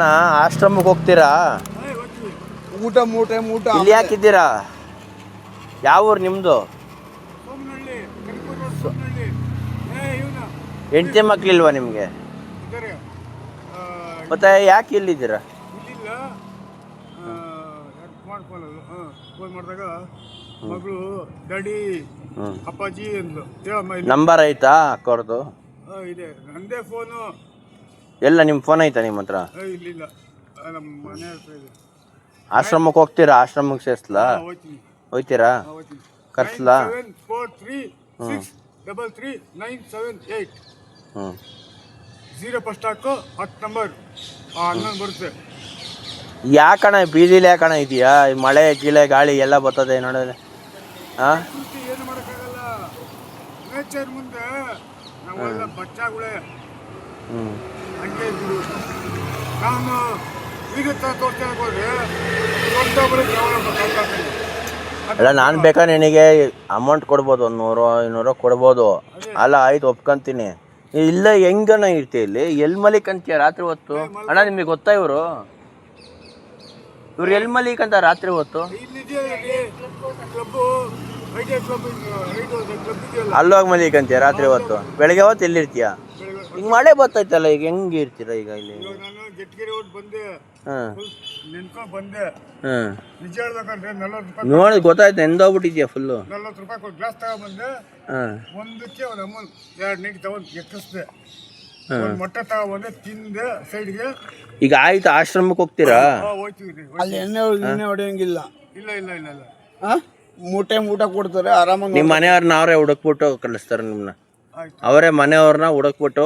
ನಾ ಆಶ್ರಮಕ್ಕೆ ಹೋಗ್ತೀರಾ? ಊಟ ಮೂಟೆ ಊಟ ಇಲ್ಲಿ ಹಾಕಿದ್ದೀರಾ ಯಾವ ಊರು ನಿಮ್ಮದು ಹೆಂಡತಿ ಮಕ್ಳಿಲ್ವಾ ನಿಮಗೆ? ಮತ್ತೆ ಯಾಕೆ ಇಲ್ಲಿದ್ದೀರಾ? ಮಗಳು ಡ್ಯಾಡಿ ಅಪ್ಪಾಜಿ ಅಂದ್ಲು. ನಂಬರ್ ಐತಾ ಅಕ್ಕವ್ರದ್ದು ಇದೆ. ನಂದೇ ಫೋನು ಎಲ್ಲ ನಿಮ್ಮ ಫೋನ್ ಐತಾ ನಿಮ್ಮ ಹತ್ರ? ಇಲ್ಲಿಲ್ಲ ನಮ್ಮ ಮನೆ ಹತ್ರ ಇದೆ. ಆಶ್ರಮಕ್ಕೆ ಹೋಗ್ತೀರಾ? ಆಶ್ರಮಕ್ಕೆ ಸೇರಿಸ್ಲಾ? ಹೋಗ್ತೀನಿ. ಹೋಯ್ತೀರಾ ಹಾಂ ಹೋಗ್ತೀನಿ. ಕರ್ಸ್ಲಾ? Seven four three six double three nine seven eight ಹ್ಞೂ ಝೀರೋ ಫಸ್ಟ್ ಹಾಕು ಹತ್ತು ನಂಬರ್. ಹನ್ನೊಂದು ಬರುತ್ತೆ. ಯಾಕಣ ಬೀದಿಲಿ ಯಾಕಣ ಇದೆಯಾ? ಮಳೆ ಗೀಳೆ ಗಾಳಿ ಎಲ್ಲ ಬರ್ತದೆ ನೋಡಿದ್ರೆ. ಹಾಂ ಏನು ಮಾಡೋಕ್ಕಾಗಲ್ಲ. ನೇಚರ್ ಮುಂದೆ. ನಾವೆಲ್ಲ ಬಚ್ಚಾಗಳೇ. ಹ್ಞೂ ಹಂಗೆ ಇದ್ರು ನಾನು ಈಗ ತರ ತೋರಿಸ್ತಾ ಹೋದ್ರೆ ದೊಡ್ಡ ಬರೋದು ಅಲ್ಲ ನಾನು ಬೇಕಾ ನಿನಗೆ ಅಮೌಂಟ್ ಕೊಡ್ಬೋದು ಒಂದು ನೂರು ಐನೂರ ಕೊಡ್ಬೋದು ಅಲ್ಲ ಆಯ್ತು ಒಪ್ಕೊಂತೀನಿ ಇಲ್ಲ ಹೆಂಗನ ಇರ್ತೀಯ ಇಲ್ಲಿ ಎಲ್ಲಿ ಮಲಿಕಂತೀಯ ರಾತ್ರಿ ಹೊತ್ತು ಅಣ್ಣ ನಿಮಗೆ ಗೊತ್ತಾ ಇವರು ಇವ್ರು ಎಲ್ಲಿ ಅಂತ ರಾತ್ರಿ ಹೊತ್ತು ಮಲಿಕ್ ಅಲ್ಲೋಗಿ ಮಲಿಕಂತೀಯ ರಾತ್ರಿ ಹೊತ್ತು ಬೆಳಗ್ಗೆ ಹೊತ್ತು ಎಲ್ಲಿರ್ತೀಯ ಈಗ ಮಳೆ ಬರ್ತೈತಲ್ಲ ಈಗ ಹೆಂಗೆ ಇರ್ತೀರಾ ಈಗ ಇಲ್ಲಿ? ಇವಾಗ ನಾನು ಗೆಟ್ಗೆರೆ ಹೋಗಿ ಬಂದೆ. ಹಾಂ. ನಿಂತ್ಕೊಂಡು ಬಂದೆ. ಹಾಂ. ನಿಜ ಹೇಳ್ಬೇಕಂದ್ರೆ ನಲ್ವತ್ತು ರೂಪಾಯಿ ನೋಡಿ ಗೊತ್ತಾಯ್ತು ಎಂದೋಗ್ಬಿಟ್ಟಿದ್ಯಾ ಫುಲ್ಲು ನಲ್ವತ್ತು ರೂಪಾಯಿ ಕೊಟ್ಟು ಗ್ಲಾಸ್ ಹಾಂ. ಒಂದಕ್ಕೆ ಒಂದು ಅಮೌಂಟ್ ಎರಡು ನೀರು ತಗೊಂಡು ಎಕ್ಕಿಸ್ದೆ ಹಾಂ. ಒಂದು ಮೊಟ್ಟೆ ತಗೊಂಬಂದೆ ತಿಂದೆ ಸೈಡ್ಗೆ ಈಗ ಆಯ್ತು ಆಶ್ರಮಕ್ಕೆ ಹೋಗ್ತೀರಾ? ಹೋಯ್ತೀವಿ ರೀ ಅಲ್ಲಿ ಎಣ್ಣೆ ಎಣ್ಣೆ ಹೊಡೆಯಂಗಿಲ್ಲ. ಇಲ್ಲ ಇಲ್ಲ ಇಲ್ಲ ಇಲ್ಲ. ಆ? ಮೂಟೆ ಊಟ ಕೊಡ್ತಾರೆ ಆರಾಮಾಗಿ ನಿಮ್ಮ ಮನೆಯವ್ರನ್ನ ಅವರೇ ಹುಡುಕ್ಬಿಟ್ಟು ಕಳಿಸ್ತಾರೆ ನಿಮ್ಮನ್ನ ಆಯ್ತು. ಅವರೇ ಮನೆಯವ್ರನ್ನ ಹುಡುಕ್ಬಿಟ್ಟು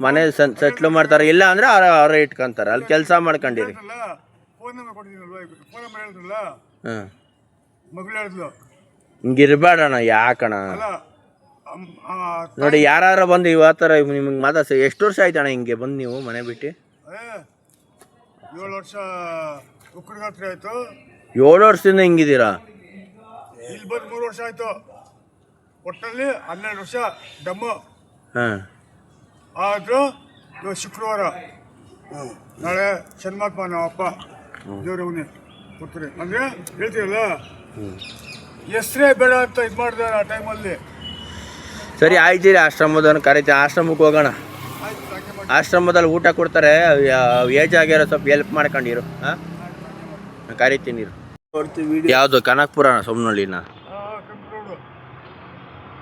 ಮನೆ ಸೆಟ್ಲ್ ಮಾಡ್ತಾರೆ. ಇಲ್ಲ ಅಂದ್ರೆ ಅವ್ರ ಅವರೇ ಇಟ್ಕೊಂತಾರೆ. ಅಲ್ಲಿ ಕೆಲಸ ಮಾಡ್ಕೊಂಡಿರಿ. ಫೋನ್ ನಂಬರ್ ಕೊಟ್ಟಿದ್ದೀನಲ್ವ? ಫೋನ್ ನಂಬರ್ ಹೇಳಿದ್ರಲ್ಲ? ಹಾಂ. ಮಗಳು ಹೇಳಿದ್ಲು. ಹಿಂಗಿರ್ಬೇಡಣ ಯಾಕಣ ಅಲ್ಲ ಅಮ್- ಆ, ನೋಡಿ ಯಾರು ಬಂದು ಇವತ್ತರ ನಿಮಗೆ ಮಾತಾಡ್ಸ ಎಷ್ಟು ವರ್ಷ ಆಯ್ತಣ್ಣ ಹಿಂಗೆ ಬಂದು ನೀವು ಮನೆ ಬಿಟ್ಟು? ಏಳು ವರ್ಷ ಉಕ್ಕಡಿಗೆ ಹತ್ರ ಆಯ್ತು. ಏಳು ವರ್ಷದಿಂದ ಹಿಂಗಿದ್ದೀರಾ? ಇಲ್ಲಿ ಬಂದು ಮೂರು ವರ್ಷ ಆಯ್ತು. ಒಟ್ಟಲ್ಲಿ ಹನ್ನೆರಡು ವರ್ಷ ಡಮ್ಮು. ಹಾಂ. ಆದರೂ ಇವಾಗ ಶುಕ್ರವಾರ. ನಾಳೆ ಶನ್ಮಾತ್ಮ ನಮ್ಮ ಅಪ್ಪ ದೇವ್ರವನೇ ಕೊಡ್ತಾರೆ. ಅಂದರೆ ಹೇಳ್ತೀರಲ್ಲ? ಹೆಸರೇ ಬೇಡ ಅಂತ ಇದು ಮಾಡಿದೆ ಆ ಟೈಮಲ್ಲಿ ಸರಿ ಆಯ್ತೀರಿ ಆಶ್ರಮದವನು ಕರೀತೀವಿ ಆಶ್ರಮಕ್ಕೆ ಹೋಗೋಣ. ಆಶ್ರಮದಲ್ಲಿ ಊಟ ಕೊಡ್ತಾರೆ ಏಜ್ ಆಗಿರೋ ಸ್ವಲ್ಪ ಹೆಲ್ಪ್ ಮಾಡ್ಕೊಂಡಿರು. ಹಾಂ? ಕರಿತೀನಿ ಯಾವುದು ಕನಕಪುರ ಸೋಮನಹಳ್ಳಿನ ಕಂಪ್ಯೂಟರ್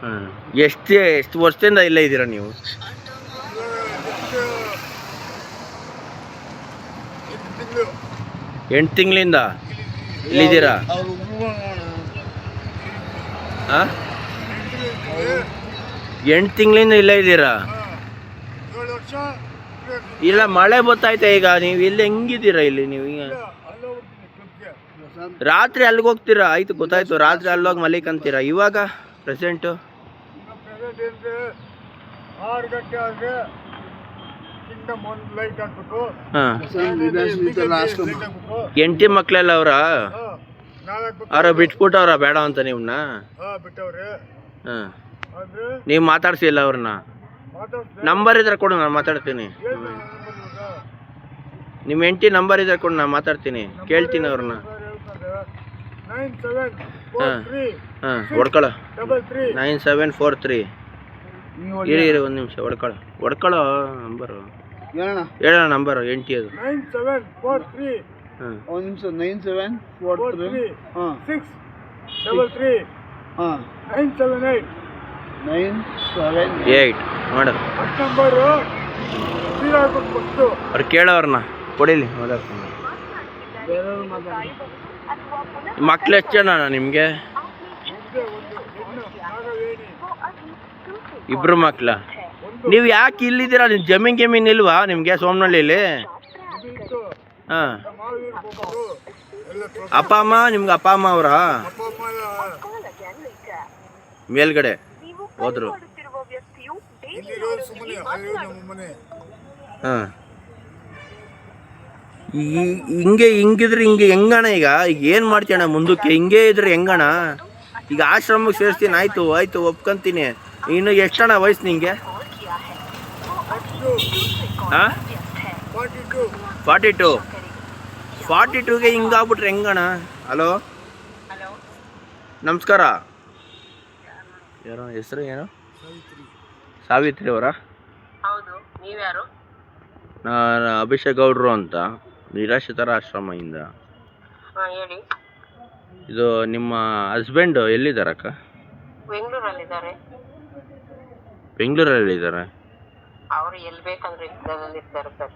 ಹ್ಞೂ ಎಷ್ಟು ಎಷ್ಟು ವರ್ಷದಿಂದ ಇಲ್ಲೇ ಇದ್ದೀರಾ ನೀವು ಎಂಟು ತಿಂಗಳು ಎಂಟು ತಿಂಗಳಿಂದ ಇಲ್ಲಿದ್ದೀರಾ? ಎಂಟು ತಿಂಗಳಿಂದ ಇಲ್ಲೇ ಇದ್ದೀರಾ? ಇಲ್ಲ, ಮಳೆ ಬತ್ತೈತೆ ಈಗ? ನೀವು ಇಲ್ಲಿ ಹೆಂಗಿದ್ದೀರಾ ಇಲ್ಲಿ ನೀವು? ರಾತ್ರಿ ಅಲ್ಲಿಗೆ ಹೋಗ್ತೀರಾ? ಆಯ್ತು, ಗೊತ್ತಾಯ್ತು. ರಾತ್ರಿ ಅಲ್ಲೋಗಿ ಮಲಿಕಂತೀರಾ? ಇವಾಗ ಪ್ರೆಸೆಂಟು ಆರು ಗಂಟೆ ಆದರೆ ಕಿಂಗ್ಡಮ್ ಲೈಟ್ ಎಂಟಿ ಮಕ್ಳೆಲ್ಲ ಅವ್ರ? ಅವ್ರ ಬಿಟ್ಬಿಟ್ಟವ್ರ ಬೇಡ ಅಂತ ನಿಮ್ನ? ಹಾಂ ಬಿಟ್ಟವ್ರೆ. ಹಾಂ. ಆದರೆ ನೀವು ಮಾತಾಡ್ಸಿಲ್ಲ ಅವ್ರನ್ನ? ನಂಬರ್ ಇದ್ರೆ ಕೊಡು ನಾನು ಮಾತಾಡ್ತೀನಿ. ನಿಮ್ಮ ಎಂಟಿ ನಂಬರ್ ಇದ್ರೆ ಕೊಡು ನಾನು ಮಾತಾಡ್ತೀನಿ. ಕೇಳ್ತೀನಿ ಅವ್ರನ್ನ. ಹಾಂ. ಸೆವೆನ್ ಫೋರ್ ತ್ರೀ ಹಾಂ ಹೊಡ್ಕೊಳ್ಳೋ ನೈನ್ ಸೆವೆನ್ ಫೋರ್ ತ್ರೀ ಇರಿ ಇರಿ ಒಂದು ನಿಮಿಷ ಹೊಡ್ಕೊಳ್ಳೋ ಹೊಡ್ಕೊಳ್ಳೋ ನಂಬರು ಹೇಳೋಣ ಹೇಳೋಣ ನಂಬರು ಎಂಟಿ ಅದು. ನೈನ್ ಸೆವೆನ್ ಫೋರ್ ತ್ರೀ ಹಾಂ ಒಂದು ನಿಮಿಷ ನೈನ್ ಸೆವೆನ್ ಫೋರ್ ತ್ರೀ ಹಾಂ. ಸಿಕ್ಸ್ ಡಬಲ್ ತ್ರೀ ಹಾಂ. Nine seven eight nine seven eight ಮಾಡು ನಂಬರು ಅವ್ರು ಕೇಳೋರ್ನ. ಕೊಡಿಲಿ ಮಕ್ಳು ಎಷ್ಟು ಜನ ನಿಮಗೆ ಒಂದೇ ಒಂದು ಹೆಣ್ಣು ನಾಗವೇಣಿ ಇಬ್ರು ಮಕ್ಳ. ನೀವು ಯಾಕೆ ಇಲ್ಲಿದ್ದೀರಾ? ನಿಮ್ಮ ಜಮೀನ್ ಗಿಮೀನ್ ಇಲ್ವಾ ನಿಮಗೆ ಸೋಮನಹಳ್ಳಿಲಿ ಇದು ಹಾಂ. ಅಪ್ಪ ಅಮ್ಮ, ನಿಮ್ಗೆ ಅಪ್ಪ ಅಮ್ಮ ಅವರಾ? ಮೇಲ್ಗಡೆ ಹೋದ್ರು. ಹಾಂ. ಹಿಂಗೆ ಹಿಂಗಿದ್ರೆ ಹಿಂಗೆ ಹೆಂಗಣ ಈಗ? ಈಗ ಏನು ಮಾಡ್ತೀಯಣ್ಣ ಮುಂದಕ್ಕೆ? ಹಿಂಗೆ ಇದ್ರೆ ಹೆಂಗಣ? ಈಗ ಆಶ್ರಮಕ್ಕೆ ಸೇರಿಸ್ತೀನಿ, ಆಯ್ತು ಆಯ್ತು, ಒಪ್ಕೊಂತೀನಿ. ಇನ್ನು ಎಷ್ಟಣ್ಣ ವಯಸ್ಸು ನಿಮಗೆ ಹಾಂ? ಫಾರ್ಟಿ ಟು ಫಾರ್ಟಿ ಟೂಗೆ ಹಿಂಗಾಗ್ಬಿಟ್ರೆ ಹೆಂಗಣ ಹಲೋ ನಮಸ್ಕಾರ. ಯಾರೋ? ಹೆಸರು ಏನು? ಸಾವಿತ್ರಿ ಅವರ? ನಾನು ಅಭಿಷೇಕ್ ಗೌಡ್ರು ಅಂತ ನಿರಾಶ್ರಿತರ ಆಶ್ರಮದಿಂದ. ಇದು ನಿಮ್ಮ ಹಸ್ಬೆಂಡ್ ಎಲ್ಲಿದ್ದಾರಕ್ಕ? ಬೆಂಗಳೂರಲ್ಲಿದ್ದಾರೆ. ಬೆಂಗಳೂರಲ್ಲಿದ್ದಾರೆ ಅವರು ಎಲ್ಲಿ ಬೇಕಂದ್ರೆ ಇದ್ರಲ್ಲಿ ಇರ್ತಾರೆ ಸರ್.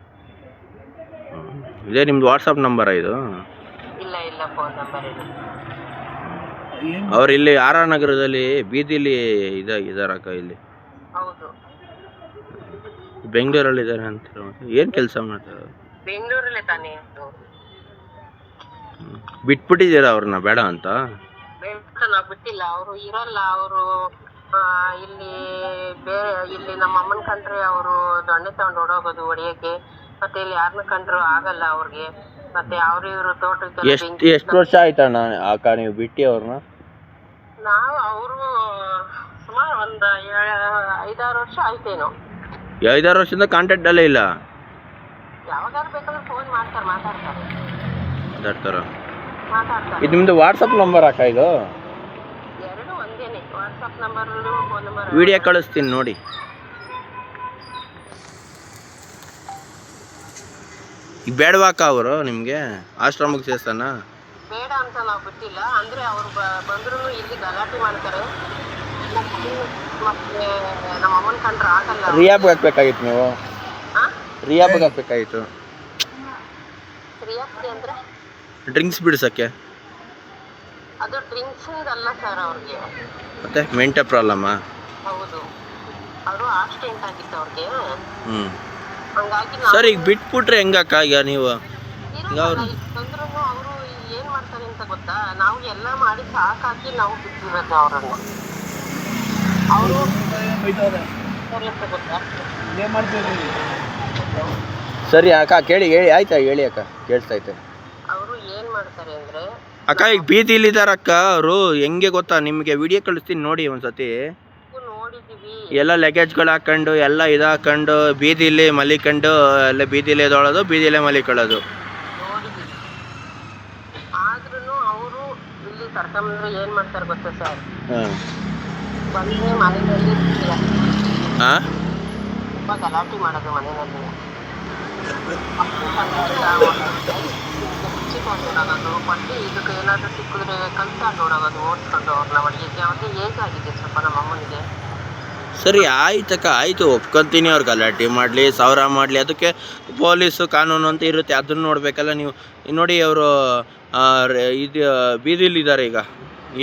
ಇದೇ ನಿಮ್ದು ವಾಟ್ಸಪ್ ನಂಬರ ಇದು? ಇಲ್ಲ ಇಲ್ಲ ಫೋನ್ ನಂಬರ್ ಇದೆ ಅವ್ರು ಇಲ್ಲಿ ಆರ್ ಆರ್ ನಗರದಲ್ಲಿ ಬೀದಿಲಿ ಇದಾಗಿದ್ದಾರಕ್ಕ ಇದಾರಕ್ಕ ಇಲ್ಲಿ. ಹೌದು. ಬೆಂಗಳೂರಲ್ಲಿ ಇದ್ದಾರೆ ಅಂತ ಏನು ಕೆಲಸ ಮಾಡ್ತಾರೆ ಬೆಂಗಳೂರಲ್ಲೇ ತಾನೇ ಬಿಟ್ಬಿಟ್ಟಿದ್ದೀರಾ ಅವ್ರನ್ನ? ಬೇಡ ಅಂತ? ಬೇಡ ನಾವು ಬಿಟ್ಟಿಲ್ಲ. ಅವರು ಇರಲ್ಲ. ಅವರು ಇಲ್ಲಿ ಬೇರೆ ಇಲ್ಲಿ ನಮ್ಮ ಅಮ್ಮನ ಕಂಡ್ರೆ ಅವರು ದೊಣ್ಣೆ ತಗೊಂಡು ಓಡೋಗೋದು ಹೊಡಿಯೋಕ್ಕೆ. ಮತ್ತೆ ಇಲ್ಲಿ ಯಾರನ್ನ ಕಂಡ್ರು ಆಗಲ್ಲ ಅವ್ರಿಗೆ. ಮತ್ತೆ ಅವ್ರು ಇವರು ತೋಟಕ್ಕೆ ಎಷ್ಟು ಎಷ್ಟು ವರ್ಷ ಆಯ್ತಣ್ಣ ಅಕ್ಕ ನೀವು ಬಿಟ್ಟು ಅವ್ರನ್ನ ನಾವು ಅವರು ಸುಮಾರು ಒಂದು ಐದಾರು ವರ್ಷ ಆಯ್ತೇನೋ. ಐದಾರು ವರ್ಷದಿಂದ ಕಾಂಟ್ಯಾಕ್ಟ್ ಅಲ್ಲೇ ಇಲ್ಲ? ಯಾವಾಗಾದ್ರೂ ಬೇಕಾದ್ರೆ ಫೋನ್ ಮಾಡ್ತಾರೆ ಮಾತಾಡ್ತಾರೆ. ಮಾತಾಡ್ತಾರ? ಮಾತಾಡ್ತಾರೆ. ಇದು ನಿಮ್ದು ವಾಟ್ಸಪ್ ನಂಬರ್ ಅಕ್ಕ ಇದು ಎರಡು ಒಂದೇನೆ WhatsApp number phone number video ಕಳಿಸ್ತೀನಿ ನೋಡಿ. ಈಗ ಬೇಡವಾಕ ಅವರು ನಿಮಗೆ ಆಶ್ರಮಕ್ಕೆ ಸೇರ್ತಾನ ಬೇಡ ಅಂತ ನಾವು ಬಿಟ್ಟಿಲ್ಲ ಅಂದರೆ ಅವರು ಬಂದ್ರು ಇಲ್ಲಿ ಗಲಾಟೆ ಮಾಡ್ತಾರೆ. ಮತ್ತೆ ನಮ್ಮ ಅಮ್ಮನ ಕಂಡ್ರೆ ಆಗಲ್ಲ. ರಿಯಾಬ್ಗೆ ಹಾಕ್ಬೇಕಾಗಿತ್ತು ನೀವು? ರಿಯಾಬ್ಗೆ ಹಾಕ್ಬೇಕಾಗಿತ್ತು. ರಿಯಾಕ್ತಿ ಅಂದ್ರೆ? ಡ್ರಿಂಕ್ಸ್ ಬಿಡ್ಸಕ್ಕೆ? ಅದು ಡ್ರಿಂಕ್ಸ್ ಅಲ್ಲ ಸರ್ ಅವ್ರಿಗೆ. ಮತ್ತೆ ಮೆಂಟಲ್ ಪ್ರಾಬ್ಲಮ್ಮ ಹೌದು. ಅವರು ಆಕ್ಸಿಡೆಂಟ್ ಆಗಿತ್ತು ಅವ್ರಿಗೆ. ಹ್ಞೂ ಹಂಗಾಗಿ ಸರ್ ಈಗ ಬಿಟ್ಬಿಟ್ರೆ ಹೆಂಗಕ್ಕ ಈಗ ನೀವು? ಬಂದ್ರು ಅವರು ಏನು ಮಾಡ್ತಾರೆ ಅಂತ ಗೊತ್ತಾ? ನಾವು ಎಲ್ಲ ಮಾಡಿ ಸಾಕಾಗಿ ನಾವು ಬಿಟ್ಟಿರೋದು ಅವರನ್ನು. ಅವರು ಸರಿ ಅಂತ ಗೊತ್ತಾ? ಏನು ಮಾಡ್ತೀರಿ ಸರಿ ಅಕ್ಕ ಕೇಳಿ ಹೇಳಿ ಆಯ್ತಾ ಹೇಳಿ ಅಕ್ಕ ಕೇಳಿಸ್ತೈತೆ ಅವರು ಏನು ಮಾಡ್ತಾರೆ ಅಂದ್ರೆ ಅಕ್ಕ ಈಗ ಬೀದಿಲಿದ್ದಾರಕ್ಕ ಅವರು. ಹೆಂಗೆ ಗೊತ್ತಾ? ನಿಮಗೆ ವಿಡಿಯೋ ಕಳಿಸ್ತೀನಿ ನೋಡಿ ಒಂದ್ಸತಿ. ಎಲ್ಲ ಲಗೇಜ್ಗಳು ಹಾಕೊಂಡು ಎಲ್ಲ ಇದು ಹಾಕೊಂಡು ಬೀದಿಲಿ ಮಲಿಕೊಂಡು ಎಲ್ಲ ಬೀದಿಲೇ ಎದೊಳೋದು ಬೀದಿಲೇ ಮಲಿಕೊಳ್ಳೋದು. ಏನ್ ಮಾಡ್ತಾರೆ ಗೊತ್ತಾ ಸರ್? ಮನೆಯಲ್ಲಿ ಗಲಾಟೆ ಮಾಡೋದು ಮನೆಯಲ್ಲಿ. ಮುಚ್ಚಿಕೊಂಡು ಮತ್ತೆ ಇದಕ್ಕೆ ಏನಾದ್ರು ಸಿಕ್ಕಿದ್ರೆ ಕಲ್ತಾಗಿ ನೋಡೋದು ಓದ್ಕೊಂಡು ಅವ್ರನ್ನ ಅವ್ರಿಗೆ ಏಜ್ ಆಗಿದೆ ಸ್ವಲ್ಪ ನಮ್ಮ ಅಮ್ಮನಿಗೆ. ಸರಿ ಆಯ್ತಕ್ಕ ಆಯಿತು ಒಪ್ಕೊಂತೀನಿ ಅವ್ರು ಗಲಾಟೆ ಮಾಡಲಿ ಸಾವಿರ ಮಾಡಲಿ. ಅದಕ್ಕೆ ಪೊಲೀಸು ಕಾನೂನು ಅಂತ ಇರುತ್ತೆ ಅದನ್ನು ನೋಡಬೇಕಲ್ಲ ನೀವು. ನೋಡಿ ಅವರು ಇದು ಬೀದಿಲಿದ್ದಾರೆ ಈಗ.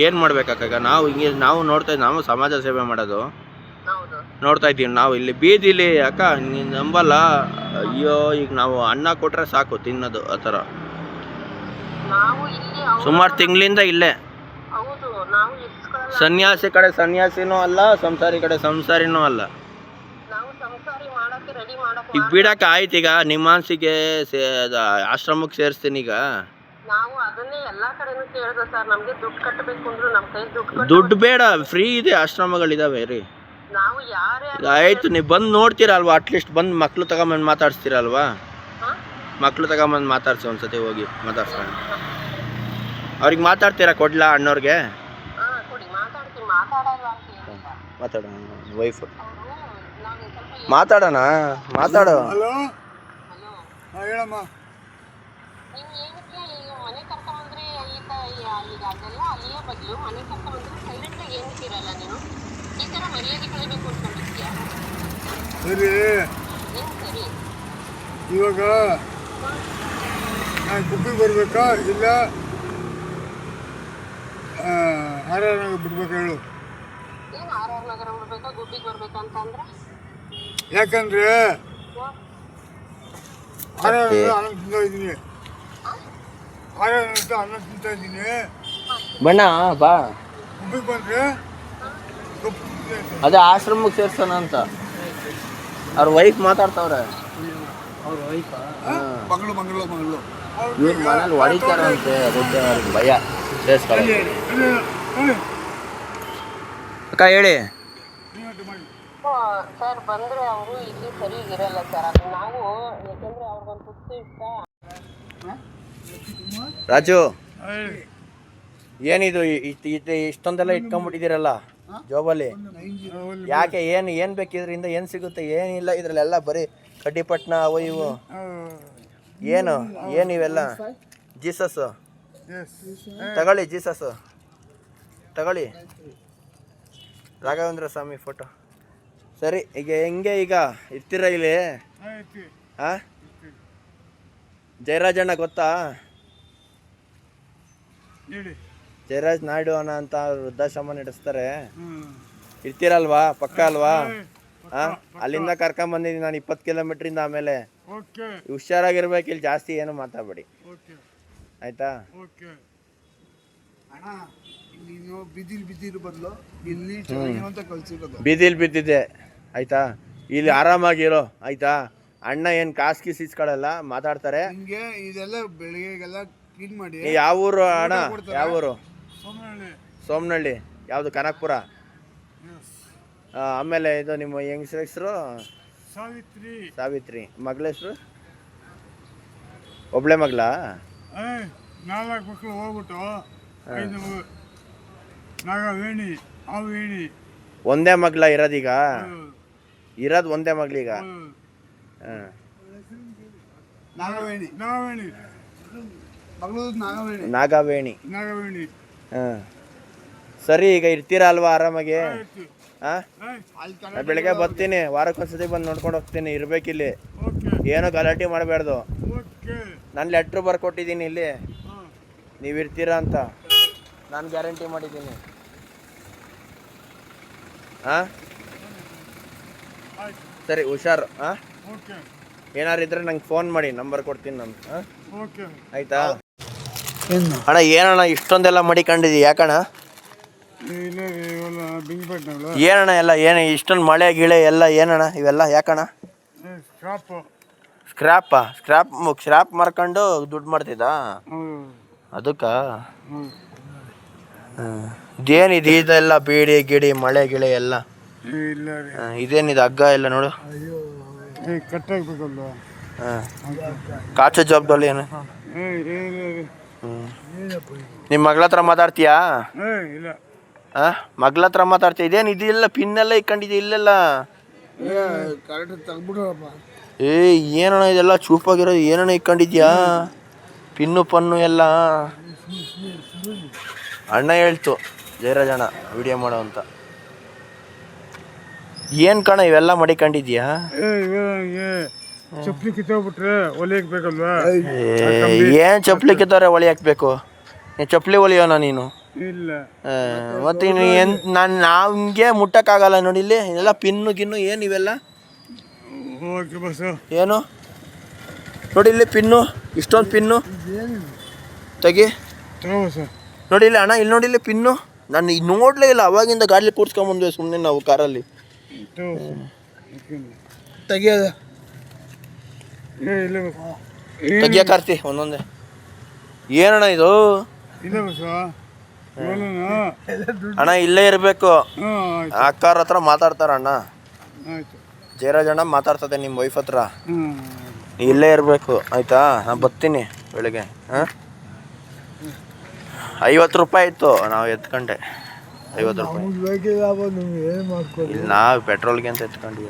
ಏನು ಮಾಡ್ಬೇಕಕ್ಕ ಈಗ? ನಾವು ಹಿಂಗೆ ನಾವು ನೋಡ್ತಾ ಇದ್ದೀವಿ ನಾವು ಸಮಾಜ ಸೇವೆ ಮಾಡೋದು. ನೋಡ್ತಾ ಇದ್ದೀವಿ ನಾವು ಇಲ್ಲಿ. ಬೀದಿಲಿ ಅಕ್ಕ ನೀನು ನಂಬಲ್ಲ. ಅಯ್ಯೋ ಈಗ ನಾವು ಅನ್ನ ಕೊಟ್ಟರೆ ಸಾಕು ತಿನ್ನೋದು ಆ ಥರ. ನಾವು ಇಲ್ಲಿ ಸುಮಾರು ತಿಂಗಳಿಂದ ಇಲ್ಲೇ. ಹೌದು ನಾವು ಇರ್ಸ್ಕೊಳ್ಳಲ್ಲ ಸನ್ಯಾಸಿ ಕಡೆ ಸನ್ಯಾಸಿನೂ ಅಲ್ಲ ಸಂಸಾರಿ ಕಡೆ ಸಂಸಾರಿನೂ ಅಲ್ಲ. ನಾವು ಸಂಸಾರಿ ಮಾಡಕ್ಕೆ ರೆಡಿ ಮಾಡಕ್ಕೆ ಈಗ ಬಿಡಕ್ಕೆ ಆಯ್ತು ಈಗ ನಿಮ್ಮಾನ್ಸಿಗೆ ಸೇ ಅದು ಆಶ್ರಮಕ್ಕೆ ಸೇರಿಸ್ತೀನಿ ಈಗ. ನಾವು ಅದನ್ನೇ ಎಲ್ಲಾ ಕಡೆನೂ ಕೇಳಿದ್ರು ಸರ್ ನಮ್ಗೆ ದುಡ್ಡು ಕಟ್ಟಬೇಕು ಅಂದ್ರು ನಮ್ಮ ಕೈ ದುಡ್ಡು ಕಟ್ಟು ದುಡ್ಡು ಬೇಡ ಫ್ರೀ ಇದೆ ಆಶ್ರಮಗಳಿದಾವೆ ರೀ. ನಾವು ಯಾರೇ ಈಗ ಆಯ್ತು ನೀವು ಬಂದು ನೋಡ್ತೀರಲ್ವಾ ಅಟ್ಲೀಸ್ಟ್ ಬಂದು ಮಕ್ಳು ತಗೊಂಬಂದು ಮಾತಾಡ್ಸ್ತೀರಲ್ವಾ? ಮಕ್ಳು ತಗೊಂಬಂದು ಮಾತಾಡ್ಸಿ ಒಂದ್ಸತಿ ಹೋಗಿ ಮಾತಾಡ್ಸೋಣ ಅವ್ರಿಗೆ ಮಾತಾಡ್ತೀರಾ ಕೊಡ್ಲಾ ಅಣ್ಣವ್ರಿಗೆ? ಹಾ ಕೊಡಿ ಮಾತಾಡ್ತೀನಿ ಮಾತಾಡಲ್ಲ ಅಂತ ಹೇಳಿಲ್ಲ ಮಾತಾಡೋಣ ವೈಫ್ ಮಾತಾಡೋಣ ಮಾತಾಡು. ಹೇಳಮ್ಮ. ಸರಿ. ಇವಾಗ ನಾನು ಗುಬ್ಬಿಗೆ ಬರ್ಬೇಕಾ? ಇಲ್ಲ? ಆರ್ ಆರ್ ನಗರ ಬಿಡ್ಬೇಕು ಹೇಳು. ಯಾಕಂದ್ರೆ? ಆರ್ ಆರ್ ನಗರ ಅನ್ನ ತಿಂತಾ ಇದ್ದೀನಿ. ಆರ್ ಆರ್ ನಗರ ಅನ್ನ ತಿಂತಾ ಇದ್ದೀನಿ. ಬಣ್ಣ ಬಾ. ಗುಬ್ಬಿಗೆ ಬಂದ್ರೆ. ಅದೇ ಆಶ್ರಮಕ್ಕೆ ಸೇರ್ಸೋಣ ಅಂತ. ಅವ್ರ ವೈಫ್ ಮಾತಾಡ್ತಾವ್ರೆ. ಮಗಳು ಮಗಳು ಮಗಳು ಇವ್ರ ಮನೇಲಿ ಹೊಡಿತಾರಂತೆ ಅದಕ್ಕೆ ಅವ್ರಿಗೆ ಭಯ. ಅಕ್ಕ ಹೇಳಿ. ಸರ್ ಬಂದ್ರೆ ಅವರು ಇಲ್ಲಿ ಸರಿ ಇರಲ್ಲ ಸರ್. ಅದು ನಾವು ಯಾಕಂದ್ರೆ ಅವ್ರ ಅವ್ರಿಗೊಂದು ತುತ್ತು ಇಷ್ಟ. ರಾಜು ಏನಿದು ಇಷ್ಟೊಂದೆಲ್ಲ ಇಟ್ಕೊಂಡ್ಬಿಟ್ಟಿದ್ದೀರಲ್ಲ ಜೋಬಲ್ಲಿ ಯಾಕೆ ಏನು ಏನು ಬೇಕು ಇದರಿಂದ ಏನು ಸಿಗುತ್ತೆ? ಏನಿಲ್ಲ ಇದ್ರಲ್ಲೆಲ್ಲ ಬರೀ ಕಡ್ಡಿಪಟ್ನ ಅವು ಇವು. ಏನು? ಏನು ಇವೆಲ್ಲ? ಜೀಸಸ್ ತಗೊಳ್ಳಿ ಜೀಸಸ್ ತಗೊಳ್ಳಿ. ರಾಘವೇಂದ್ರ ಸ್ವಾಮಿ ಫೋಟೋ ಸರಿ ಈಗ ಹೆಂಗೆ ಈಗ ಇರ್ತೀರ ಇಲ್ಲಿ? ಹಾ ಜಯರಾಜಣ್ಣ ಗೊತ್ತಾ? ಜಯರಾಜ್ ನಾಯ್ಡು ಅಣ್ಣ ಅಂತ ವೃದ್ಧಾಶ್ರಮ ನಡೆಸ್ತಾರೆ. ಇರ್ತೀರಲ್ವಾ? ಪಕ್ಕ ಅಲ್ವಾ? ಹಾ ಅಲ್ಲಿಂದ ಕರ್ಕೊಂಡ್ ಬಂದಿದ್ದೀನಿ ನಾನು ಇಪ್ಪತ್ತು ಕಿಲೋಮೀಟ್ರಿಂದ ಆಮೇಲೆ. ಓಕೆ ಹುಷಾರಾಗಿರ್ಬೇಕು ಇಲ್ಲಿ ಜಾಸ್ತಿ ಏನು ಮಾತಾಡಬೇಡಿ. ಓಕೆ ಆಯ್ತಾ? ಓಕೆ. ಅಣ್ಣ ನೀನು ಬಿದಿಲ್ ಬಿದ್ದಿದೆ ಬದಲು ಇಲ್ಲಿ ಚೆನ್ನಾಗಿರೋ ಅಂತ ಕಳ್ಸಿರೋದು ಬೀದಿಲ್ ಬಿದ್ದಿದ್ದೆ. ಆಯ್ತಾ? ಇಲ್ಲಿ ಆರಾಮಾಗಿರೋ ಆಯ್ತಾ? ಅಣ್ಣ ಏನು ಕಾಸು ಗೀಸ್ ಇಸ್ಕೊಳಲ್ಲ ಮಾತಾಡ್ತಾರೆ. ನಿಂಗೆ ಇದೆಲ್ಲ ಬೆಳಿಗ್ಗೆಗೆಲ್ಲ ಕ್ಲೀನ್ ಮಾಡಿ. ನೀ ಯಾವ ಊರು ಅಣ್ಣ? ಯಾವ ಊರು? ಸೋಮನಹಳ್ಳಿ. ಸೋಮನಹಳ್ಳಿ. ಯಾವುದು ಕನಕಪುರ ಎಸ್ ಆ, ಆಮೇಲೆ ಇದು ನಿಮ್ಮ ಹೆಂಗಸ್ರ ಹೆಸರು? ಸಾವಿತ್ರಿ. ಸಾವಿತ್ರಿ. ಮಗಳ ಹೆಸರು? ಒಬ್ಳೆ ಮಗಳ? ಏಯ್ ನಾಲ್ಕು ಮಕ್ಕಳು ಹೋಗ್ಬಿಟ್ಟು ಐದು ನಾಗವೇಣಿ ಆವೇಣಿ ಒಂದೇ ಮಗ್ಲ ಇರೋದೀಗ? ಇರೋದು ಒಂದೇ ಮಗ್ಳೀಗ? ಹಾಂ. ನಾಗವೇಣಿ. ನಾಗವೇಣಿ. ಮಗಳು ನಾಗವೇಣಿ. ನಾಗವೇಣಿ. ನಾಗವೇಣಿ. ಹಾಂ. ಸರಿ ಈಗ ಇರ್ತೀರಾ ಅಲ್ವಾ ಆರಾಮಾಗಿ? ಹಾ ಬೆಳಿಗ್ಗೆ ಬರ್ತೀನಿ ವಾರಕ್ಕೊಂದ್ಸತಿ ಬಂದು ನೋಡ್ಕೊಂಡು ಹೋಗ್ತೀನಿ ಇರ್ಬೇಕಿಲ್ಲಿ. ಏನೋ ಗಲಾಟೆ ಮಾಡಬಾರ್ದು. ಓಕೆ. ನಾನು ಲೆಟ್ರ್ ಬರ್ಕೊಟ್ಟಿದ್ದೀನಿ ಇಲ್ಲಿ. ನೀವು ಇರ್ತೀರಾ ಅಂತ. ನಾನು ಗ್ಯಾರಂಟಿ ಮಾಡಿದ್ದೀನಿ ಹಾಂ ಸರಿ ಹುಷಾರು. ಹಾಂ ಓಕೆ. ಏನಾರು ಇದ್ರೆ ನಂಗೆ ಫೋನ್ ಮಾಡಿ ನಂಬರ್ ಕೊಡ್ತೀನಿ ನಾನು. ಹಾಂ ಓಕೆ. ಆಯ್ತಾ? ಅಣ್ಣ ಏನಣ್ಣ ಇಷ್ಟೊಂದೆಲ್ಲ ಮಡಿಕೊಂಡಿದ್ದೀವಿ ಯಾಕಣ್ಣ? ಏನಣ್ಣ ಎಲ್ಲ ಏನು ಇಷ್ಟೊಂದು ಮಳೆ ಗಿಳೆ ಎಲ್ಲ ಏನಣ್ಣ ಇವೆಲ್ಲ? ಯಾಕಣ್ಣ? ಸ್ಕ್ರ್ಯಾಪ ಸ್ಕ್ರ್ಯಾಪ್ ಸ್ಕ್ರಾಪ್ ಮಾರ್ಕೊಂಡು ದುಡ್ಡು ಮಾಡ್ತಿದ್ದ? ಅದಕ್ಕ? ಇದೇನಿದೆ? ಇದೆಲ್ಲ ಬೀಡಿ ಗಿಡಿ ಮಳೆ ಗಿಳೆ ಎಲ್ಲ? ಇದೇನಿದೆ ರೀ. ಆ, ಇದೇನಿದು? ಹಗ್ಗ ಎಲ್ಲ ನೋಡು. ಏ ಕಟ್ಟಾಗ್ಬೇಕಲ್ವ? ಹಾಂ. ಕಾಚು ಜವಾಬ್ದಾರಿ ಏನು? ಏ ಇಲ್ಲ ರೀ. ನಿಮ್ಮ ಮಗಳ ಹತ್ರ ಮಾತಾಡ್ತೀಯಾ? ಏ ಇಲ್ಲ. ಆ ಮಗಳ ಹತ್ರ ಮಾತಾಡ್ತೀಯ? ಇದೇನು ಇದೆಲ್ಲ ಪಿನ್ನೆಲ್ಲ ಇಕ್ಕೊಂಡಿದ್ಯಾ ಇಲ್ಲೆಲ್ಲ? ಕರೆಕ್ಟ್ ಏ ಏನಣ್ಣ ಇದೆಲ್ಲ? ಚೂಪಾಗಿರೋದು ಏನಣ್ಣ ಇಕ್ಕೊಂಡಿದ್ಯಾ? ಪಿನ್ನು ಪನ್ನು ಎಲ್ಲ. ಅಣ್ಣ ಹೇಳ್ತು ಜಯರಾಜಣ್ಣ ವಿಡಿಯೋ ಮಾಡೋ ಅಂತ. ಏನು ಕಣ ಇವೆಲ್ಲ ಮಡಿಕೊಂಡಿದ್ಯಾ? ಚಪ್ಪಲಿ ಕಿತ್ತೋಗ್ಬಿಟ್ರೆ ಬೇಕಲ್ವಾ ಏನು ಚಪ್ಪಲಿ ಕಿತ್ತಾರೆ ಒಲೆ ಹಾಕ್ಬೇಕು? ಚಪ್ಪಲಿ ಒಲಿಯೋಣ ನೀನು? ಇಲ್ಲ. ಮತ್ತೆ ನೀನು ಏನ್ ನಾನು ನಾವು ಹಿಂಗೆ ಮುಟ್ಟಕ್ಕಾಗಲ್ಲ ನೋಡಿ ಇಲ್ಲಿ. ಇದೆಲ್ಲ ಪಿನ್ನು ಗಿನ್ನು ಏನು ಇವೆಲ್ಲ? ಓಕೆ ಏನು? ನೋಡಿ ಇಲ್ಲಿ ಪಿನ್ನು ಇಷ್ಟೊಂದು ಪಿನ್ನು. ತೆಗಿ. ನೋಡಿ ಇಲ್ಲಿ ಅಣ್ಣ ಇಲ್ಲಿ ನೋಡಿ ಇಲ್ಲಿ ಪಿನ್ನು. ನಾನು ಈಗ ನೋಡಲೇ ಇಲ್ಲ ಅವಾಗಿಂದ ಗಾಡಿಲಿ ಕೂಡ್ಸ್ಕೊಂಬಂದ್ವಿ ಸುಮ್ಮನೆ ನಾವು ಕಾರಲ್ಲಿ. ತಗೋ ಕಾರ್ತಿ ತೆಗಿಯೋದ ಬಸ್ಸು ತೆಗಿಯಕಾರ್ತಿ ಒಂದೊಂದೇ. ಏನಣ್ಣ ಇದು? ಅಣ್ಣ ಇಲ್ಲೇ ಇರಬೇಕು. ಅಕ್ಕಾರ ಹತ್ರ ಮಾತಾಡ್ತಾರ ಅಣ್ಣ ಆಯ್ತು ಜಯರಾಜ್ ಮಾತಾಡ್ತದೆ ನಿಮ್ಮ ವೈಫ್ ಹತ್ರ. ಇಲ್ಲೇ ಇರಬೇಕು ಆಯ್ತಾ? ನಾನು ಬರ್ತೀನಿ ಬೆಳಿಗ್ಗೆ ಹಾಂ? ಐವತ್ತು ರೂಪಾಯಿ ಇತ್ತು ನಾವು ಎತ್ಕೊಂಡೆ. ಐವತ್ತು ರೂಪಾಯಿ. ಇಲ್ಲಿ ನಾವು ಪೆಟ್ರೋಲ್ಗೆ ಅಂತ ಎತ್ಕೊಂಡ್ವಿ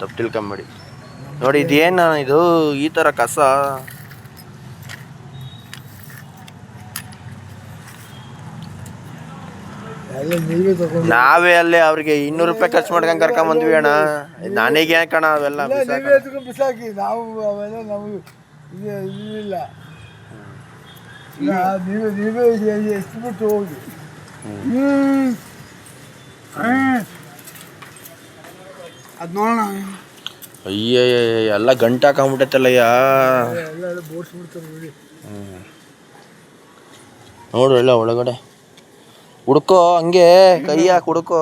ತಪ್ಪು ತಿಳ್ಕೊಂಬೇಡಿ ನೋಡಿ ಇದೇನು ಇದು ಈ ಥರ ಕಸ? ನೀವೇ ಅಲ್ಲೇ ಅವ್ರಿಗೆ ಇನ್ನೂರು ರೂಪಾಯಿ ಖರ್ಚು ಮಾಡ್ಕೊಂಡು ಕರ್ಕೊಂಬಂದ್ವಿ ಅಣ್ಣ. ನನಗೆ ಕಣ ಅವೆಲ್ಲ ನೀವೇ ಎತ್ಕೊಂಡು ಬಿಸಾಕಿ. ನಾವು ಅವೆಲ್ಲ ನಮಗೆ ಇದು ಇದಿಲ್ಲ. ಇಲ್ಲ, ನೀವೇ ನೀವೇ ಇದು ಎಷ್ಟು ಬಿಟ್ಟು ಹೋಗಿ. ಅದು ನೋಡೋಣ. ಅಯ್ಯ ಎಲ್ಲ ಗಂಟೆ ಹಾಕೊಂಡ್ಬಿಟ್ಟೈತಲ್ಲಯ್ಯ. ಎಲ್ಲ ಎಲ್ಲ ಬೋಡ್ಸ್ಬಿಡ್ತಾರೆ ನೋಡಿ. ನೋಡು ಎಲ್ಲ ಒಳಗಡೆ. ಹುಡ್ಕೋ ಹಂಗೆ ಕೈ ಹಾಕಿ ಹುಡ್ಕೋ.